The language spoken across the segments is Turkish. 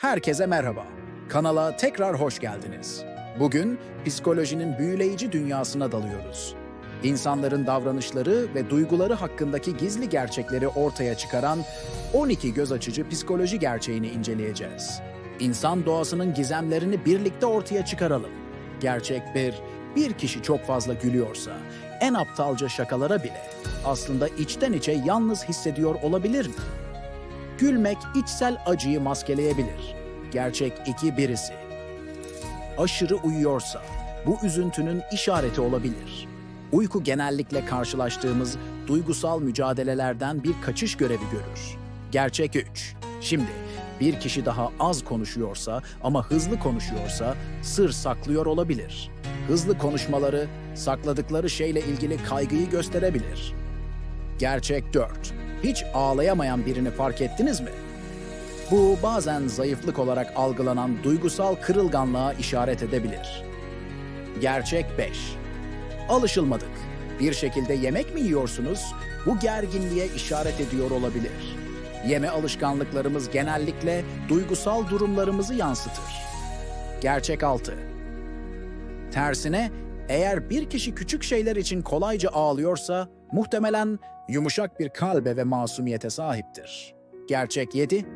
Herkese merhaba. Kanala tekrar hoş geldiniz. Bugün psikolojinin büyüleyici dünyasına dalıyoruz. İnsanların davranışları ve duyguları hakkındaki gizli gerçekleri ortaya çıkaran 12 göz açıcı psikoloji gerçeğini inceleyeceğiz. İnsan doğasının gizemlerini birlikte ortaya çıkaralım. Gerçek bir, bir kişi çok fazla gülüyorsa, en aptalca şakalara bile aslında içten içe yalnız hissediyor olabilir mi? Gülmek içsel acıyı maskeleyebilir. Gerçek iki birisi. Aşırı uyuyorsa bu üzüntünün işareti olabilir. Uyku genellikle karşılaştığımız duygusal mücadelelerden bir kaçış görevi görür. Gerçek 3. Şimdi bir kişi daha az konuşuyorsa ama hızlı konuşuyorsa sır saklıyor olabilir. Hızlı konuşmaları sakladıkları şeyle ilgili kaygıyı gösterebilir. Gerçek 4. Hiç ağlayamayan birini fark ettiniz mi? Bu bazen zayıflık olarak algılanan duygusal kırılganlığa işaret edebilir. Gerçek 5. Alışılmadık. Bir şekilde yemek mi yiyorsunuz? Bu gerginliğe işaret ediyor olabilir. Yeme alışkanlıklarımız genellikle duygusal durumlarımızı yansıtır. Gerçek 6. Tersine eğer bir kişi küçük şeyler için kolayca ağlıyorsa muhtemelen yumuşak bir kalbe ve masumiyete sahiptir. Gerçek 7.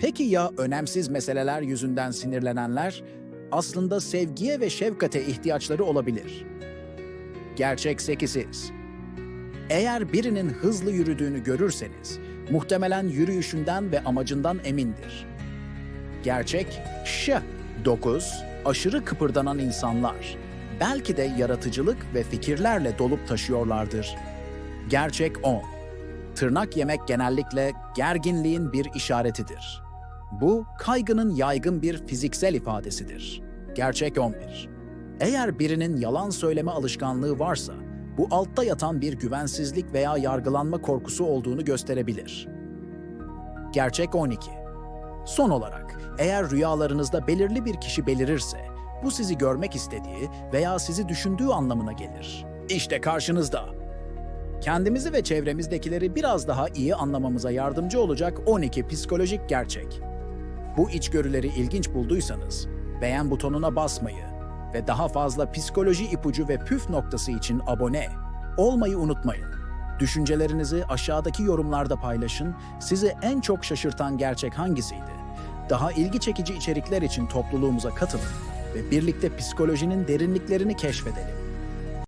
Peki ya önemsiz meseleler yüzünden sinirlenenler? Aslında sevgiye ve şefkate ihtiyaçları olabilir. Gerçek 8. Eğer birinin hızlı yürüdüğünü görürseniz, muhtemelen yürüyüşünden ve amacından emindir. Gerçek Ş. 9. Aşırı kıpırdanan insanlar. Belki de yaratıcılık ve fikirlerle dolup taşıyorlardır. Gerçek 10. Tırnak yemek genellikle gerginliğin bir işaretidir. Bu, kaygının yaygın bir fiziksel ifadesidir. Gerçek 11. Eğer birinin yalan söyleme alışkanlığı varsa, bu altta yatan bir güvensizlik veya yargılanma korkusu olduğunu gösterebilir. Gerçek 12. Son olarak, eğer rüyalarınızda belirli bir kişi belirirse, bu sizi görmek istediği veya sizi düşündüğü anlamına gelir. İşte karşınızda. Kendimizi ve çevremizdekileri biraz daha iyi anlamamıza yardımcı olacak 12 psikolojik gerçek. Bu içgörüleri ilginç bulduysanız, beğen butonuna basmayı ve daha fazla psikoloji ipucu ve püf noktası için abone olmayı unutmayın. Düşüncelerinizi aşağıdaki yorumlarda paylaşın. Sizi en çok şaşırtan gerçek hangisiydi? Daha ilgi çekici içerikler için topluluğumuza katılın ve birlikte psikolojinin derinliklerini keşfedelim.